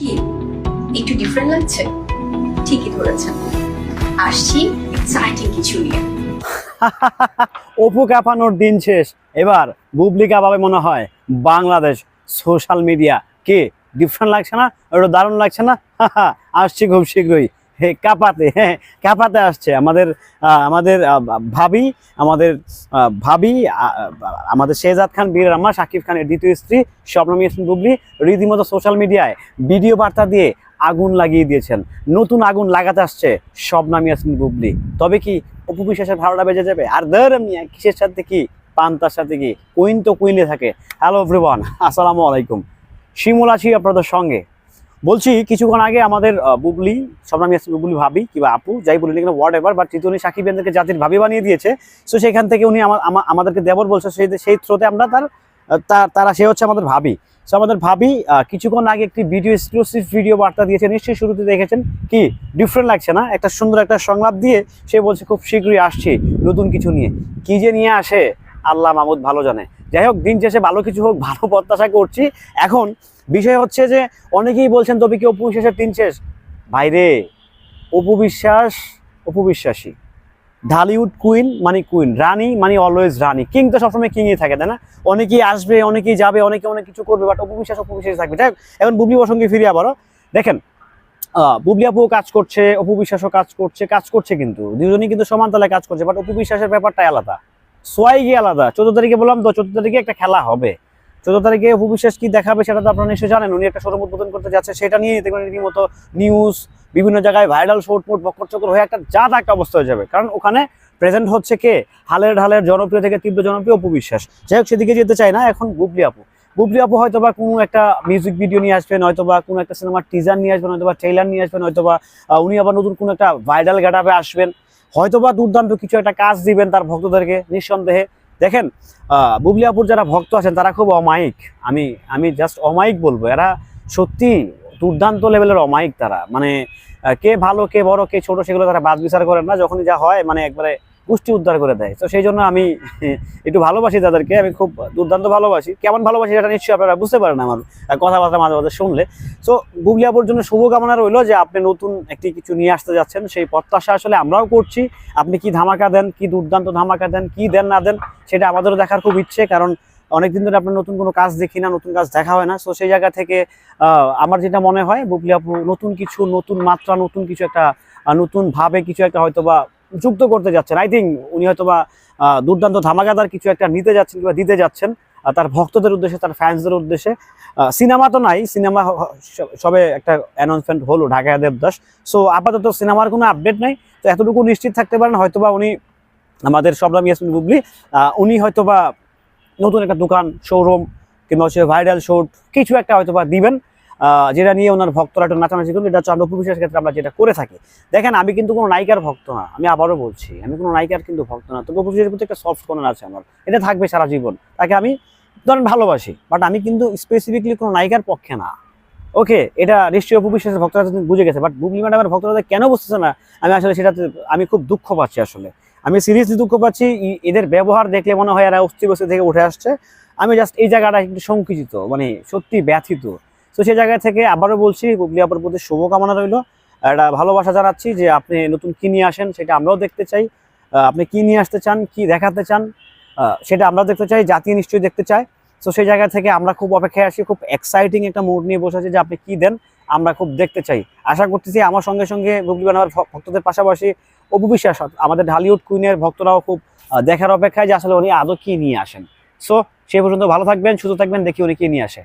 কি? একটু ডিফারেন্ট লাগছে? ঠিকই ধরেছেন। আসছি এক্সাইটিং কিছু নিয়ে। অপু কাঁপানোর দিন শেষ। এবার বুবলি কাঁপাবে মনে হয় বাংলাদেশ সোশ্যাল মিডিয়া কে ডিফারেন্ট লাগছে না? ওটা দারুণ লাগছে না? আসছি খুব শীঘ্রই। কাঁপাতে হ্যাঁ কাপাতে আসছে। আমাদের আমাদের ভাবি আমাদের ভাবি আমাদের শেহজাদ খান, বীর রাম্মা শাকিব খানের দ্বিতীয় স্ত্রী স্বপ্নম ইয়াসমিন বুবলি রীতিমতো সোশ্যাল মিডিয়ায় ভিডিও বার্তা দিয়ে আগুন লাগিয়ে দিয়েছেন। নতুন আগুন লাগাতে আসছে শবনাম ইয়াসমিন বুবলি। তবে কি অপু বিশ্বাসের ভালোটা বেজে যাবে? আর ধর মিয়া, কিসের সাথে কি? পান্তার সাথে কি? কুইন তো কুইনে থাকে। হ্যালো এভরিওয়ান আসসালামু আলাইকুম। শিমুল আছি আপনাদের সঙ্গে। বলছি, কিছুক্ষণ আগে আমাদের বুবলি ইয়াসমিন বুবলি ভাবি কিংবা আপু, যাই বলি না কেন ওয়ার্ড এভার বাট উনি সাকিব জাতির ভাবি বানিয়ে দিয়েছে। সো সেখান থেকে উনি আমা- আমা- আমাদেরকে দেবর বলছে, সেই সেই থ্রোতে আমরা তার তারা সে হচ্ছে আমাদের ভাবি। সো আমাদের ভাবি কিছুক্ষণ আগে একটি ভিডিও এক্সক্লুসিভ ভিডিও বার্তা দিয়েছে, নিশ্চয়ই শুরুতে দেখেছেন। কি? ডিফারেন্ট লাগছে না? একটা সুন্দর একটা সংলাপ দিয়ে সে বলছে, খুব শীঘ্রই আসছি নতুন কিছু নিয়ে। কি যে নিয়ে আসে, আল্লাহ মাহমুদ ভালো জানে। যাই হোক দিন শেষে ভালো কিছু হোক ভালো প্রত্যাশা করছি। এখন বিষয় হচ্ছে যে অনেকেই বলছেন তবে কি অপু বিশ্বাসের দিন শেষ? ভাইরে অপু বিশ্বাস অপু বিশ্বাসী। ঢালিউড কুইন মানে কুইন রানী মানে অলওয়েজ রানী। কিং তো সবসময় কিংই থাকে তাই না? অনেকেই আসবে অনেকেই যাবে অনেকে অনেক কিছু করবে বাট অপু বিশ্বাস অপু বিশ্বাস থাকবে। যাই এখন বুবলি প্রসঙ্গে ফিরে আবারও দেখেন আহ, বুবলি আপুও কাজ করছে অপু বিশ্বাসও কাজ করছে কাজ করছে কিন্তু। দুজনেই কিন্তু সমান তালে কাজ করছে বাট অপু বিশ্বাসের ব্যাপারটাই আলাদা। সোয়াই গিয়ে আলাদা। চোদ্দ তারিখে বললাম তো, চোদ্দ তারিখে একটা খেলা হবে। চোদ্দ তারিখে অপু কি দেখাবে সেটা তো আপনারা নিশ্চয়ই জানেন। উনি একটা শোরুম উদ্বোধন করতে যাচ্ছে, সেটা নিয়ে দেখবেন রীতিমতো নিউজ বিভিন্ন জায়গায় ভাইরাল শোট মোট বকর চকর হয়ে একটা যা একটা অবস্থা হয়ে যাবে। কারণ ওখানে প্রেজেন্ট হচ্ছে কে? হালের ঢালের জনপ্রিয় থেকে তীব্র জনপ্রিয় অপু বিশ্বাস। যাই হোক, সেদিকে যেতে চাই না, এখন বুবলি আপু। বুবলি আপু হয়তো বা কোনো একটা মিউজিক ভিডিও নিয়ে আসবেন হয়তো বা কোনো একটা সিনেমার টিজার নিয়ে আসবেন হয়তো বা ট্রেলার নিয়ে আসবেন হয়তো বা উনি আবার নতুন কোনো একটা ভাইরাল গেটাপে আসবেন। হয়তো বা দুর্দান্ত কিছু একটা কাজ দিবেন তার ভক্তদেরকে নিঃসন্দেহে। দেখেন আহ, বুবলি যারা ভক্ত আছেন তারা খুব অমায়িক। আমি আমি জাস্ট অমায়িক বলব। এরা সত্যি দুর্দান্ত লেভেলের অমায়িক তারা। মানে কে ভালো কে বড় কে ছোট সেগুলো তারা বাদ বিচার করেন না। যখনই যা হয় মানে একবারে পুষ্টি উদ্ধার করে দেয়। তো সেই জন্য আমি একটু ভালোবাসি তাদেরকে আমি খুব দুর্দান্ত ভালোবাসি। কেমন ভালোবাসি সেটা নিশ্চয়ই আপনারা বুঝতে পারেন আমার কথাবার্তা মাঝে মাঝে শুনলে। সো আপুর জন্য শুভকামনা রইল যে আপনি নতুন একটি কিছু নিয়ে আসতে যাচ্ছেন। সেই প্রত্যাশা আসলে আমরাও করছি। আপনি কি ধামাকা দেন কি দুর্দান্ত ধামাকা দেন কি দেন না দেন সেটা আমাদেরও দেখার খুব ইচ্ছে। কারণ অনেকদিন ধরে আপনার নতুন কোনো কাজ দেখি না নতুন কাজ দেখা হয় না। সো সেই জায়গা থেকে আমার যেটা মনে হয় বুবলি আপু নতুন কিছু নতুন মাত্রা নতুন কিছু একটা আহ, নতুন ভাবে কিছু একটা হয়তো বা যুক্ত করতে যাচ্ছেন। আই থিঙ্ক উনি হয়তো বা দুর্দান্ত ধামাকাদার কিছু একটা নিতে যাচ্ছেন কিংবা দিতে যাচ্ছেন তার ভক্তদের উদ্দেশ্যে, তার ফ্যান্সদের উদ্দেশ্যে। সিনেমা তো নাই, সিনেমা সবে একটা অ্যানাউন্সমেন্ট হলো ঢাকা দেবদাস। সো আপাতত সিনেমার কোনো আপডেট নাই। তো এতটুকু নিশ্চিত থাকতে পারেন, হয়তোবা উনি আমাদের সবরাম ইয়াসমিন বুবলি উনি হয়তোবা নতুন একটা দোকান শোরুম কিংবা হচ্ছে ভাইরাল শুট কিছু একটা হয়তোবা দিবেন। যেটা নিয়ে ওনার ভক্তরা একটু নাচানাচি করবে এটা হচ্ছে আমরা ক্ষেত্রে আমরা যেটা করে থাকি। দেখেন, আমি কিন্তু কোনো নায়িকার ভক্ত না, আমি আবারও বলছি, আমি কোনো নায়িকার কিন্তু ভক্ত না। তবু উপবিশ্বাসের প্রতি একটা সফট কর্নার আছে আমার। এটা থাকবে সারা জীবন। তাকে আমি ধরেন ভালোবাসি বাট আমি কিন্তু স্পেসিফিকলি কোনো নায়িকার পক্ষে না। ওকে, এটা নিশ্চয়ই উপবিশ্বাসের ভক্তরা বুঝে গেছে বাট বুবলি ম্যাডামের ভক্তরা কেন বুঝতেছে না? আমি আসলে সেটাতে, আমি খুব দুঃখ পাচ্ছি আসলে। আমি সিরিয়াসলি দুঃখ পাচ্ছি এদের ব্যবহার দেখলে মনে হয় এরা অস্থি বস্তি থেকে উঠে আসছে। আমি জাস্ট এই জায়গাটা একটু সংকুচিত মানে সত্যি ব্যথিত। তো সেই জায়গা থেকে আবারও বলছি বুবলি আপার প্রতি শুভকামনা রইল। একটা ভালোবাসা জানাচ্ছি যে আপনি নতুন কী নিয়ে আসেন, সেটা আমরাও দেখতে চাই। আপনি কি নিয়ে আসতে চান, কি দেখাতে চান সেটা আমরাও দেখতে চাই, জাতি নিশ্চয়ই দেখতে চাই তো সেই জায়গা থেকে আমরা খুব অপেক্ষায় আসি খুব এক্সাইটিং একটা মুড নিয়ে বসে আছি যে আপনি কি দেন, আমরা খুব দেখতে চাই। আশা করতেছি আমার সঙ্গে সঙ্গে বুবলি বানাবার ভক্তদের পাশাপাশি অপু বিশ্বাস, আমাদের ঢালিউড কুইনের ভক্তরাও খুব দেখার অপেক্ষায় যে আসলে উনি আদৌ কী নিয়ে আসেন। সো সে পর্যন্ত ভালো থাকবেন, সুস্থ থাকবেন, দেখি উনি কী নিয়ে আসে।